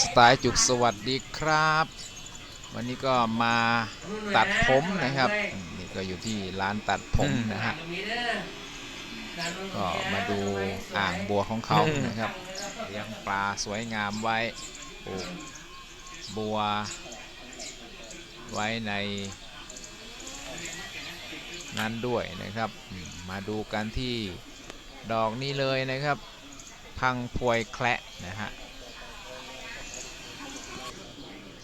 สไตล์จุกสวัสดีครับ วันนี้ก็มาตัดผมนะครับอืมนี่ก็อยู่ที่ร้านตัดผมนะฮะก็มาดูอ่างบัวของเขานะครับเลี้ยงปลาสวยงามไว้ปลูกบัว ไว้ในนั้นด้วยนะครับอืมมาดูกันที่ดอกนี้เลยนะครับ พังพวยแคละนะฮะ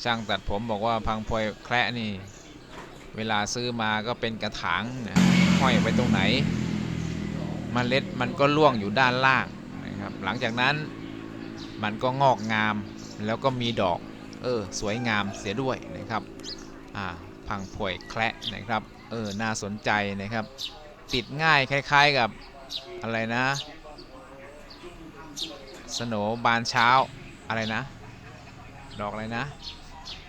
ช่างตัดผมบอกว่าพังพวยแคระนี่ เวลาซื้อมาก็เป็นกระถางนะห้อยไว้ตรงไหนมเมล็ดมันก็ร่วงอยู่ด้านล่างนะครับ หลังจากนั้นมันก็งอกงามแล้วก็มีดอก เออ สวยงามเสียด้วยนะครับ อ่า พังพวยแคระนะครับ เออ น่าสนใจนะครับ ติดง่ายคล้าย ๆกับอะไรนะ สโนบานเช้าอะไรนะ ดอกอะไรนะ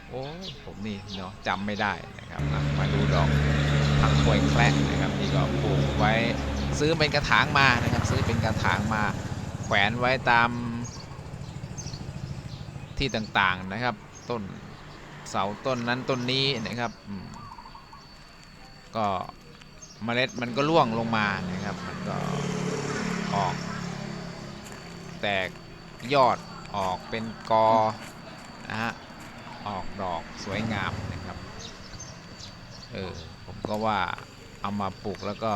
โอ้ผมนี่เนาะจำไม่ได้นะครับมาดูดอกพังควยแคละนะครับนี่ก็ปลูกไว้ซื้อเป็นกระถางมานะครับ ซื้อเป็นกระถางมาแขวนไว้ตามที่ต่างๆนะครับ ต้นเสาต้นนั้นต้นนี้นะครับก็เมล็ดมันก็ร่วงลงมานะครับ มันก็ออก แตกยอดออกเป็นกอนะฮะ ดอกสวยงามนะครับ เออ ผมก็ว่าเอามาปลูกแล้วก็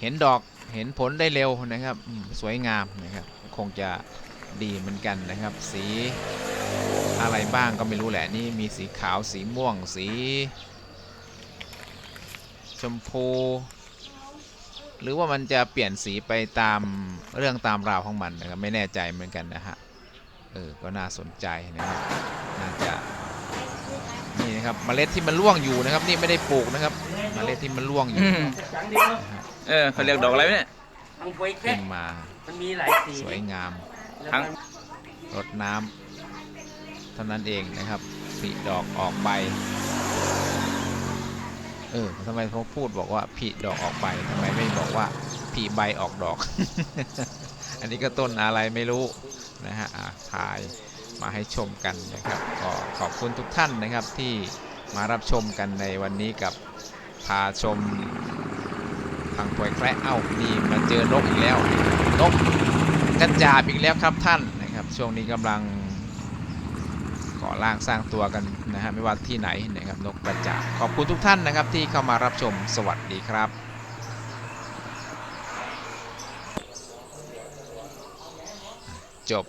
เห็นดอกเห็นผลได้เร็วนะครับ สวยงามนะครับ คงจะดีเหมือนกันนะครับ สีอะไรบ้างก็ไม่รู้แหละนี่มีสีขาวสีม่วงสี ชมพู หรือว่ามันจะเปลี่ยนสีไปตามเรื่องตามราวของมันนะครับไม่แน่ใจเหมือนกันนะฮะเออก็น่าสนใจนะครับ น่าจะนี่นะครับเมล็ดที่มันร่วงอยู่นะครับ นี่ไม่ได้ปลูกนะครับเมล็ดที่มันร่วงอยู่อืมจังเดียวนะฮะเออเขาเรียกดอกอะไรวะเนี่ย ทางพวยแค่ขึ้นมามันมีหลายสีสวยงาม แล้วทั้งก็รดน้ำเท่านั้นเองนะครับผลิดอกออกใบเออทำไมเขาพูดบอกว่าผลิดอกออกใบทำไมไม่บอกว่าผลิใบออกดอก อันนี้ก็ต้นอะไรไม่รู้นะฮะอะถ่าย มาให้ชมกันนะครับก็ขอบคุณทุกท่านนะครับที่มารับชมกันในวันนี้กับพาชมทางปวยแคระเอ้านี่มาเจอนกอีกแล้วนกกระจาบอีกแล้วครับท่านนะครับ ช่วงนี้กำลังก่อร่างสร้างตัวกันนะฮะไม่ว่าที่ไหนนะครับนกกระจาบขอบคุณทุกท่านนะครับที่เข้ามารับชมสวัสดีครับจบ